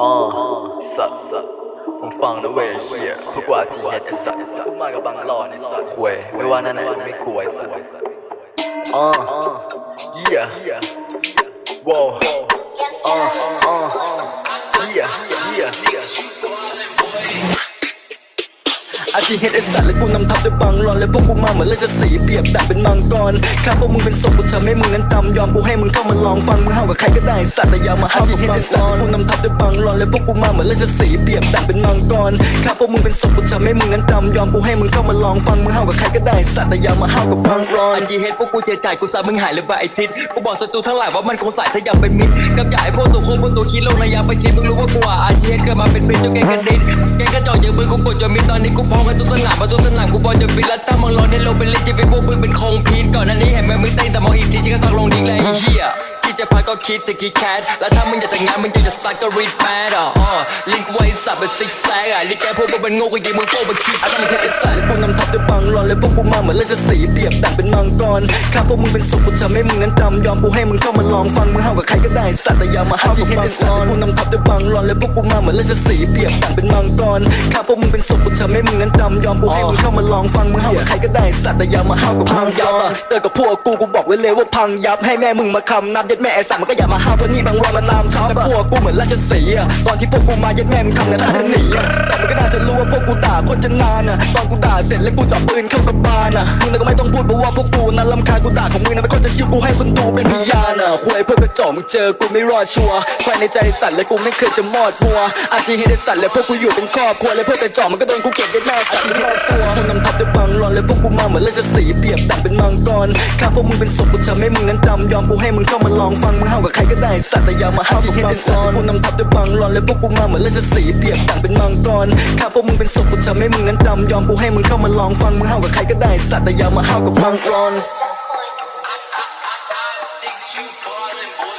อ๋อสัตว์สัตว์มึงฟังนะเว้ยเฮียพวกกว่าที่เฮ็ดไอ้สัตว์กูมากับบังหลอนี่สัตว์ควยไม่ว่านั่นไหนกูไม่กลัวไอ้สัตว์อ๋อเฮียว้าว อาชีเฮ็ดไอสัตว์และกูนำทัพด้วยบังรอน และพวกกูมาเหมือนเลือดจะสีเปียบดังเป็นมังกรข้าพวกมึงเป็นศพกูทำให้มึงนั้นตำยอมกูให้มึงเข้ามาลองฟังมึงเฮากับใครก็ได้สัตว์แต่อย่ามาห้าวกับบังกรกูนำทัพด้วยบังรอน และพวกกูมาเหมือนเลือดจะสีเปียบดังเป็นมังกรข้าพวกมึงเป็นศพกูทำให้มึงนั้นตำยอมกูให้มึงเข้ามาลองฟังมึงเฮากับใครก็ได้สัตว์แต่อย่ามาห้าวกับบังรอนอันยีเฮ็ดพวกกูเจใจกูสามึงหายหรือเปล่าไอทิศกูบอกศัตรูทั้งหลายว่ามันคงสายถ้าอยากเป็นมิตรกับอย่พวกตัวโคงพวกตัวขี้โลกนายามไปชิมมึงรู้ว่ากูอะอาชีเฮดเกิดมาเป็นเป็นจนแกกันดินแกกระจอกอย่างมึงกูกดจนมิดตอนนี้กูพองกันทุกสนามประตูสนามกูบอลจะบินแล้วถ้ามึงรอได้ลงเป็นเล่นจะไปพวกมึงเป็นคงพีนก่อนหน้านี้เห็นแม่มึงเต้นแต่มองอีกทีฉันก็สักลงดิ้งเลยไอ้เหี้ยที่จะพักก็ คิดแต่กี่แคทแล้วถ้ามึงอยากแต่งงานมึงจะจะซักก็รีดแมดอะอ๋อลิงก์ไว้สับเป็นซิกแซกอะนี่แกพวกมึงเป็นโง่กูยิงมึงโง่ไปคิดอาชีพเฮ็ดไอสัตว์และกูนำทัพด้วยบังรอนและพวกกูมาเหมือนเลือดจะสีเปรียบดังเป็นมังกรข้าพวกมึงเป็นศพกูทำให้มึงนั้นตำยอมกูให้มึงเข้ามาลองฟังมึงเฮากับใครก็ได้สัตว์แต่อย่ามาห้าวกับบังกรกูนำทัพด้วยบังรอนและพวกกูมาเหมือนเลือดจะสีเปรียบดังเป็นมังกรข้าพวกมึงเป็นศพกูทำให้มึงนั้นตำยอมกูให้มึงเข้ามาลองฟังมึงเฮากับใครก็ได้สัตว์แต่อย่ามาห้าวกับพังยับอะเจอกับพวกกูกูบอกไว้เลยว่าพังยับให้แม่มึงมาคำนับยัดแม่ไอ้สัตว์มันก็อย่ามาห้าวเพราะนี่บางรอนมันนามทัพอะพวกกูเหมือนราชสีห์อะตอนที่พวกกูมายัดแม่มึงทำในท่าจะหนีอะสัตว์มันก็น่าจะรู้ว่าพวกกูด่าคนจะนานอะตอนกูด่าเสร็จแล้วกูจับปืนเข้ากระบาลอะมึงน่ะก็ไม่ต้องพูดเพราะว่าพวกกูนั้นลำคาญกูด่าของมึงนะไม่ค่อยจะชิวกูให้คนดูเป็นพยานอะควยพวกกระจอกมึงเจอกูไม่รอดชัวร์ภายในใจสัตว์และกูไม่เคยจะมอดมัวอาชีพให้ได้สัตว์และพวกกูอยู่เป็นครอบครัวและพวกกระจอกมันก็โดนกูเก็บยัดแม่สัตว์ที่รอดตัวกูนำทัพด้วยบังรอนและพวกกูมาเหมือนเลือดจะสีเปรียบดังเป็นมังกรข้าพวกมึงเป็นศพกูทำให้มึงนั้นจำยอมกูให้มึงเข้ามาลองฟังมึงาวกับใครก็ได้สัตว์แต่ยาวมาห้าวกับบางตอนพวกนำทับด้วยบังรอนและพวกกูมาเหมือนเล่นจะสีเปียกต่างเป็นมังกรข้าพวกมึงเป็นศพกูจะไม่มึงนั้นจำยอมกูให้มึงเข้ามาลองฟังมึงห้าวกับใครก็ได้สัตว์แต่ยาวมาห้าวกับบางรอน Thanks you ballin'